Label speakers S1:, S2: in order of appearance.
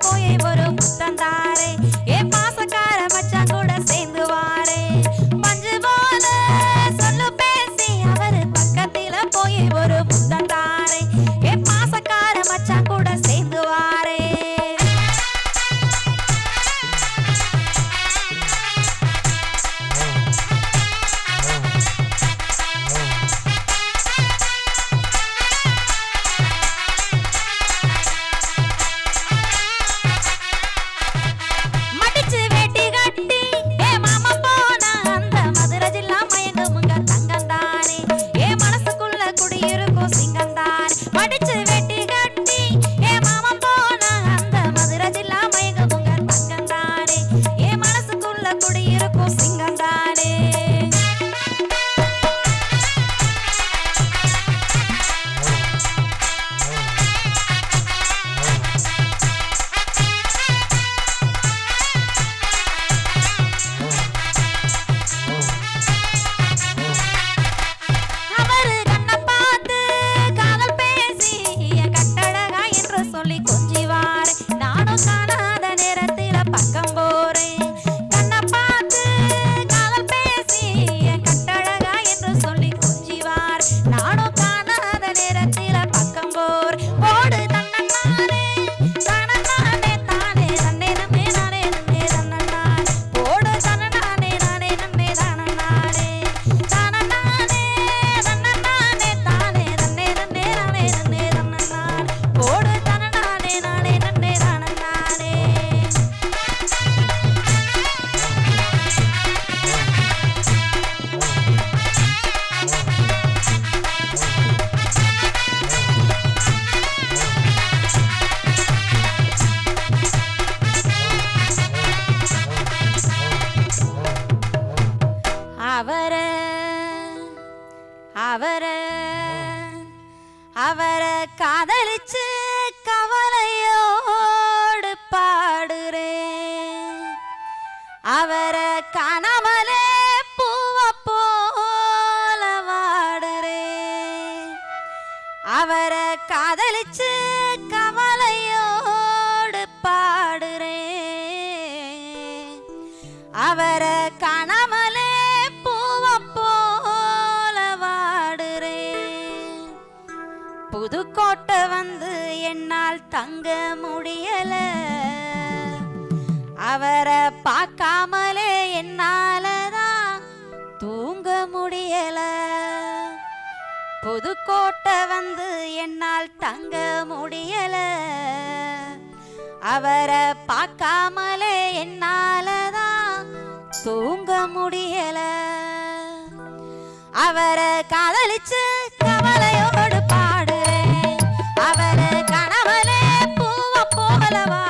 S1: போய் வரும் அவர அவர அவரை காதலிச்சு கவலையோடு பாடுறேன் அவரை காணாமலே பூவ போல வாடுறேன் அவரை காதலிச்சு கவலையோடு பாடு புதுக்கோட்டை வந்து என்னால் தங்க முடியல. அவரை பார்க்காமலே என்னாலதான் தூங்க முடியல. புதுக்கோட்டை வந்து என்னால் தங்க முடியல. அவரை பார்க்காமலே என்னாலதான் தூங்க முடியல. அவரை காதலிச்சு கவலையோ பாடுறேன்